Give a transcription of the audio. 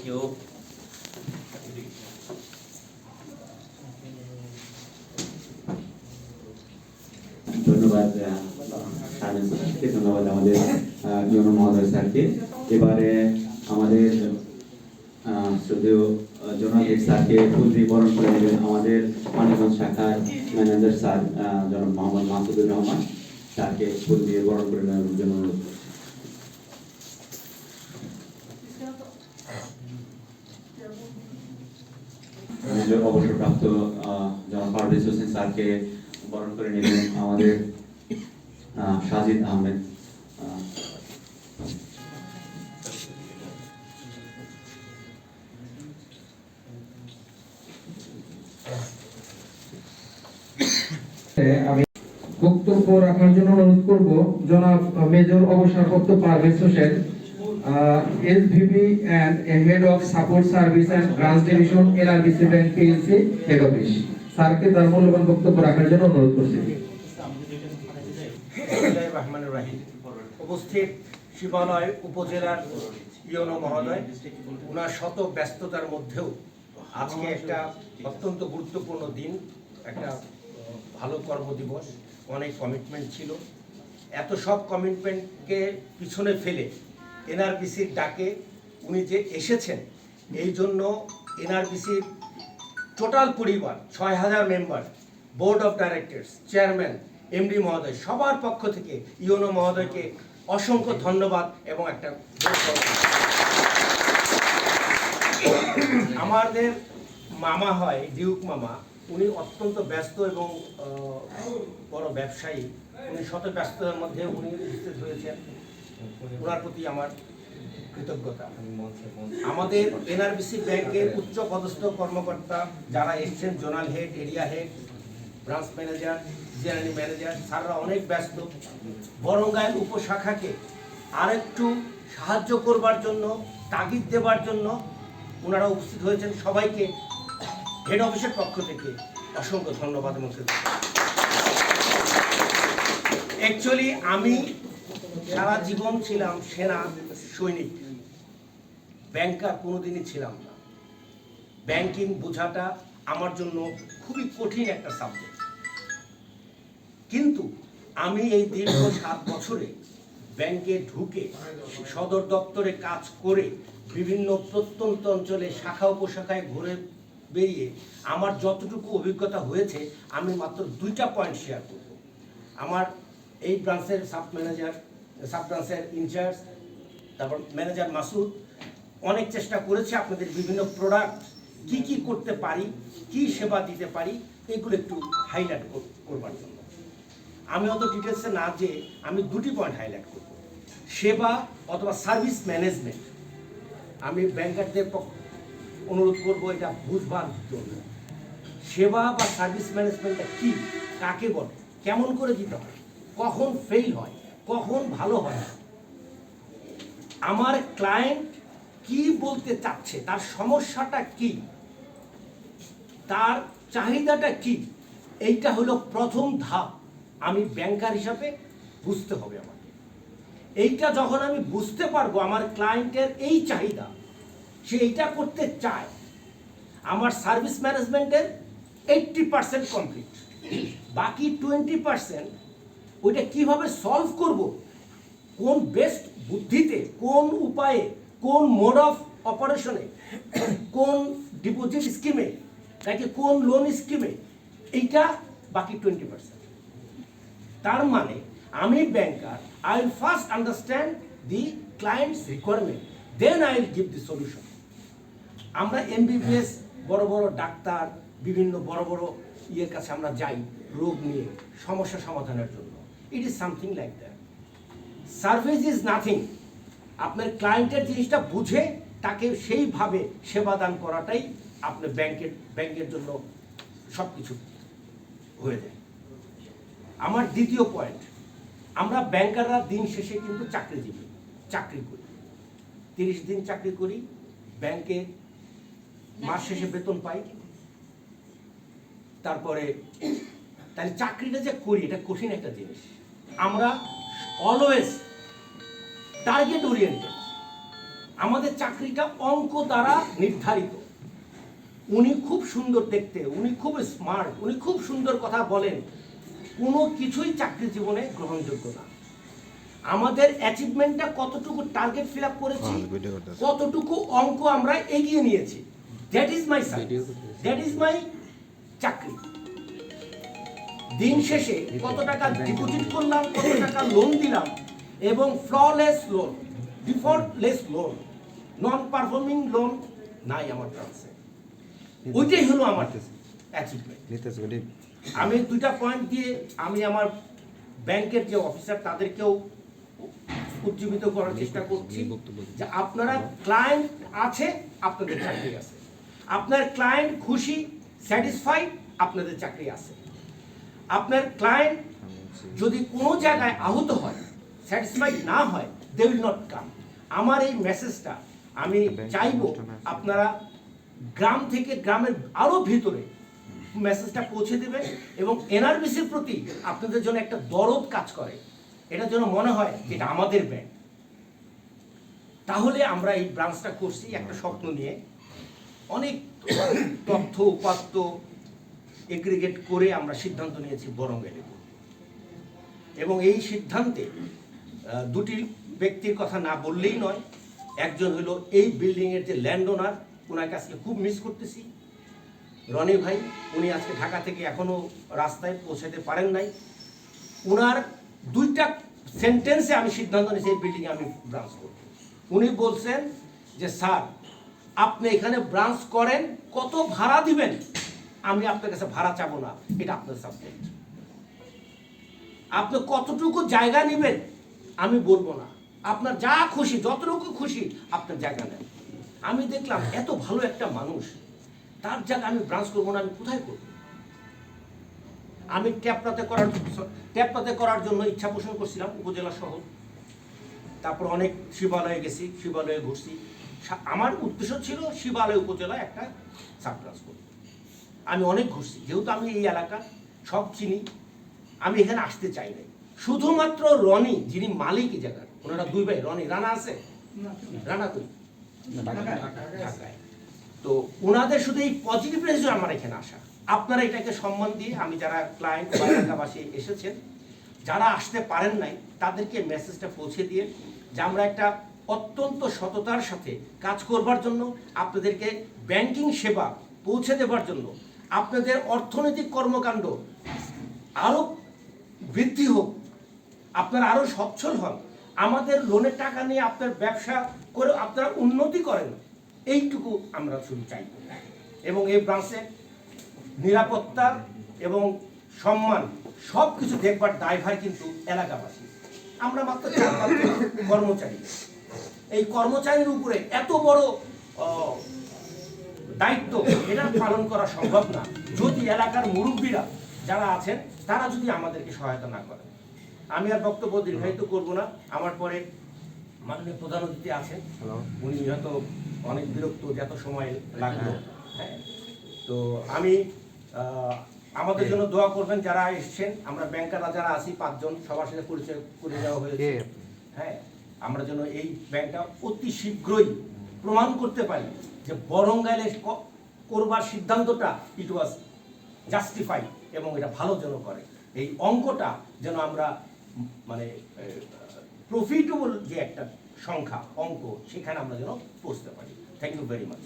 Thank you ধন্যবাদ ধন্যবাদ আমাদের মহোদয় স্যারকে এবারে আমাদের শ্রদ্ধেয় জনাব স্যারকে বরণ করে নেবেন আমাদের মানিকগঞ্জ শাখার ম্যানেজার স্যার জনাব মোহাম্মদ মাসুদুর রহমান স্যারকে ফুল করে নেওয়ার জন্য অনুরোধ আমাদের অবসরপ্রাপ্ত জনাব পারভেজ হোসেন স্যারকে বরণ করে নেবেন আমাদের সাজিদ আহমেদ। আমি বক্তব্য রাখার জন্য অনুরোধ করব, জনাব মেজর অবসরপ্রাপ্ত Parvez Hossain. SVP and head of support service and branch division LRBC bank PLC head office স্যারকে তার মূল্যবান বক্তব্য রাখার জন্য অনুরোধ করছি। উপস্থিত শিবালয় উপজেলার ইয়নো মহোদয়। ওনার শত ব্যস্ততার মধ্যেও আজকে একটা অত্যন্ত গুরুত্বপূর্ণ দিন, একটা ভালো কর্মদিবস। অনেক কমিটমেন্ট ছিল। এত সব কমিটমেন্টকে পিছনে ফেলে এনআরবিসির ডাকে উনি যে এসেছেন, এই জন্য এনআরবিসির টোটাল পরিবার, ছয় হাজার member, board of directors, chairman, MD মহোদয়, সবার পক্ষ থেকে ইউনো মহোদয়কে অসংখ্য ধন্যবাদ এবং একটা আমাদের মামা হয়, ডিউক মামা, উনি অত্যন্ত ব্যস্ত এবং বড় ব্যবসায়ী। উনি শত ব্যস্ততার মধ্যে উনি উপস্থিত হয়েছেন। ওনার প্রতি আমার কৃতজ্ঞতা। আমাদের এনআরবিসি ব্যাংকের উচ্চ পদস্থ কর্মকর্তা যারা এসছেন, zonal head, area head branch manager general manager স্যাররা অনেক ব্যস্ত। বরঙ্গাইল উপশাখাকে আরেকটু সাহায্য করবার জন্য, তাগিদ দেবার জন্য ওনারা উপস্থিত হয়েছেন। সবাইকে হেড অফিসের পক্ষ থেকে অসংখ্য ধন্যবাদ এবং অ্যাকচুয়ালি আমি সারা জীবন ছিলাম সেনা সৈনিক। ব্যাংকার কোনোদিনই ছিলাম না। ব্যাংকিং বোঝাটা আমার জন্য খুবই কঠিন একটা সাবজেক্ট কিন্তু আমি এই দীর্ঘ সাত বছরে ব্যাংকে ঢুকে সদর দপ্তরে কাজ করে বিভিন্ন প্রত্যন্ত অঞ্চলে শাখা উপশাখায় ঘুরে বেরিয়ে আমার যতটুকু অভিজ্ঞতা হয়েছে, আমি মাত্র দুইটা পয়েন্ট শেয়ার করব। আমার এই ব্রাঞ্চের সাব ম্যানেজার সাব ব্রাঞ্চের ইনচার্জ তারপর ম্যানেজার মাসুদ, অনেক চেষ্টা করেছে আপনাদের বিভিন্ন প্রোডাক্ট কি কি করতে পারি, কি সেবা দিতে পারি, এগুলো একটু হাইলাইট করবার জন্য। আমি অত ডিটেলসে না যে আমি দুটি পয়েন্ট হাইলাইট করব। সেবা অথবা সার্ভিস ম্যানেজমেন্ট আমি ব্যাংকারদের অনুরোধ করব এটা বুঝবার জন্য। সেবা বা সার্ভিস ম্যানেজমেন্টটা কি, কাকে বলে, কেমন করে দিতে হয়, কখন ফেল হয় কখন ভালো হয় আমার ক্লায়েন্ট কি বলতে চাচ্ছে? তার সমস্যাটা কি? তার চাহিদাটা কি? এইটা হলো প্রথম ধাপ। আমি ব্যাংকার হিসাবে বুঝতে হবে আমাকে। এইটা যখন আমি বুঝতে পারব আমার ক্লায়েন্টের এই চাহিদা, সে এইটা করতে চায়, আমার সার্ভিস ম্যানেজমেন্টের এইট্টি পার্সেন্ট কমপ্লিট বাকি টোয়েন্টি পার্সেন্ট ওইটা কীভাবে সলভ করব? কোন বেস্ট বুদ্ধিতে, কোন উপায়ে, কোন মোড অফ অপারেশনে কোন ডিপোজিট স্কিমে নাকি কোন লোন স্কিমে এইটা বাকি টোয়েন্টি পার্সেন্ট তার মানে আমি banker I will first understand the clients requirement then I will give the solution আমরা এমবিবিএস বড় বড় ডাক্তার, বিভিন্ন বড় বড় ইয়ের কাছে আমরা যাই, রোগ নিয়ে, সমস্যা সমাধানের জন্য। It is something like that service is nothing আপনার ক্লায়েন্টের জিনিসটা বুঝে তাকে সেইভাবে সেবা দান করাটাই আপনার ব্যাংকের ব্যাংকের জন্য সব কিছু হয়ে যায়। আমার দ্বিতীয় পয়েন্ট আমরা ব্যাংকাররা দিন শেষে কিন্তু চাকরিজীবী, চাকরি করি। তিরিশ দিন চাকরি করি, ব্যাংকে মাস শেষে বেতন পাই। তারপরে তাহলে চাকরিটা যে করি এটা কঠিন একটা জিনিস। আমরা অলওয়েজ টার্গেট ওরিয়েন্টেড আমাদের চাকরিটা অঙ্ক দ্বারা নির্ধারিত। উনি খুব সুন্দর দেখতে উনি খুব স্মার্ট উনি খুব সুন্দর কথা বলেন। কোনো কিছুই চাকরি জীবনে গ্রহণযোগ্য না। আমাদের অ্যাচিভমেন্টটা কতটুকু টার্গেট ফিল আপ করেছি কতটুকু অঙ্ক আমরা এগিয়ে নিয়েছি। That is my that is my চাকরি। দিন শেষে কত টাকা ডিপোজিট করলাম কত টাকা লোন দিলাম এবং flawless loan defaultless loan non performing loan নাই আমার কাছে। ওইটাই হলো আমার অ্যাচিভমেন্ট আমি দুইটা পয়েন্ট দিয়ে আমি আমার ব্যাংকের যে অফিসার তাদেরকেও উজ্জীবিত করার চেষ্টা করছি যে আপনারা ক্লায়েন্ট আছে আপনাদের চাকরি আছে। আপনার ক্লায়েন্ট খুশি স্যাটিসফাইড আপনাদের চাকরি আছে। আপনার ক্লায়েন্ট যদি কোনো জায়গায় আহত হয় স্যাটিসফাইড না হয় দে উইল নট কাম আমার এই মেসেজটা আমি চাইব আপনারা গ্রাম থেকে গ্রামের আরও ভিতরে মেসেজটা পৌঁছে দেবেন এবং এনআরবিসির প্রতি আপনাদের জন্য একটা দরদ কাজ করে। এটা যেন মনে হয় এটা আমাদের ব্যাংক তাহলে আমরা এই ব্রাঞ্চটা করছি একটা স্বপ্ন নিয়ে। অনেক তথ্য উপাত্ত এগ্রিগেট করে আমরা সিদ্ধান্ত নিয়েছি বরঙ্গে দেব এবং এই সিদ্ধান্তে দুটি ব্যক্তির কথা না বললেই নয়, একজন হলো এই বিল্ডিংয়ের যে ল্যান্ড ওনার ওনাকে আজকে খুব মিস করতেছি। রনি ভাই, উনি আজকে ঢাকা থেকে এখনও রাস্তায় পৌঁছাতে পারেন নাই। ওনার দুইটা সেন্টেন্সে আমি সিদ্ধান্ত নিয়েছি, এই বিল্ডিংয়ে আমি ব্রাঞ্চ করব। উনি বলছেন যে, স্যার, আপনি এখানে ব্রাঞ্চ করেন, কত ভাড়া দিবেন? আমি আপনার কাছে ভাড়া চাবো না, এটা আপনার সাবজেক্ট আপনি কতটুকু জায়গা নেবেন, আমি বলব না। আপনার যা খুশি, যতটুকু খুশি, আপনার জায়গা নেন। আমি দেখলাম এত ভালো একটা মানুষ, তার জায়গা আমি ব্রাঞ্চ করব না, আমি কোথায় করব? আমি ট্যাপটাতে করার ট্যাপটাতে করার জন্য ইচ্ছা পোষণ করছিলাম, উপজেলা শহর। তারপর অনেক শিবালয়ে গেছি, শিবালয়ে ঘুরছি। আমার উদ্দেশ্য ছিল শিবালয় উপজেলায় একটা সাব করব আমি অনেক ঘুরছি যেহেতু আমি এই এলাকা সব চিনি আমি এখানে আসতে চাই নাই। শুধুমাত্র রনি যিনি মালিক এই জায়গার ওনারা দুই ভাই রনি রানা আছে? রানা ঢাকায়। তো ওনাদের শুধু এই পজিটিভ রেজে আমার এখানে আসা। আপনারা এটাকে সম্মান দিয়ে আমি যারা ক্লায়েন্ট বা এলাকাবাসী এসেছেন যারা আসতে পারেন নাই তাদেরকে মেসেজটা পৌঁছে দিয়ে যে আমরা একটা অত্যন্ত সততার সাথে কাজ করবার জন্য আপনাদেরকে ব্যাংকিং সেবা পৌঁছে দেবার জন্য আপনাদের অর্থনৈতিক কর্মকাণ্ড আরও বৃদ্ধি হোক, আপনারা আরও সচ্ছল হন। আমাদের লোনের টাকা নিয়ে আপনার ব্যবসা করে আপনারা উন্নতি করেন, এইটুকু আমরা শুধু চাই। এবং এই ব্রাঞ্চে নিরাপত্তা এবং সম্মান সব কিছু দেখবার দায়ভার কিন্তু এলাকাবাসী। আমরা মাত্র চার কর্মচারী। এই কর্মচারীর উপরে এত বড় দায়িত্ব এটা পালন করা সম্ভব না। যদি এলাকার মুরব্বীরা যারা আছেন তারা যদি আমাদেরকে সহায়তা না করেন। আমি আর বক্তব্য দীর্ঘায়িত করব না। আমার পরে মাননীয় প্রধান অতিথি আছেন। উনি হয়তো অনেক বিরক্ত যত সময় লাগল। হ্যাঁ। তো আমি আমাদের জন্য দোয়া করবেন যারা এসছেন। আমরা ব্যাংকাররা যারা আছি পাঁচজন সবার সাথে পরিচয় করে দেওয়া হয়েছে। হ্যাঁ। আমরা যেন এই ব্যাংকটা অতি শীঘ্রই প্রমাণ করতে পারি যে বরঙ্গাইলে করবার সিদ্ধান্তটা ইট ওয়াজ জাস্টিফাই এবং এটা ভালো যেন করে। এই অঙ্কটা যেন আমরা মানে প্রফিটেবল যে একটা সংখ্যা, অঙ্ক, সেখানে আমরা যেন পৌঁছতে পারি। Thank you very much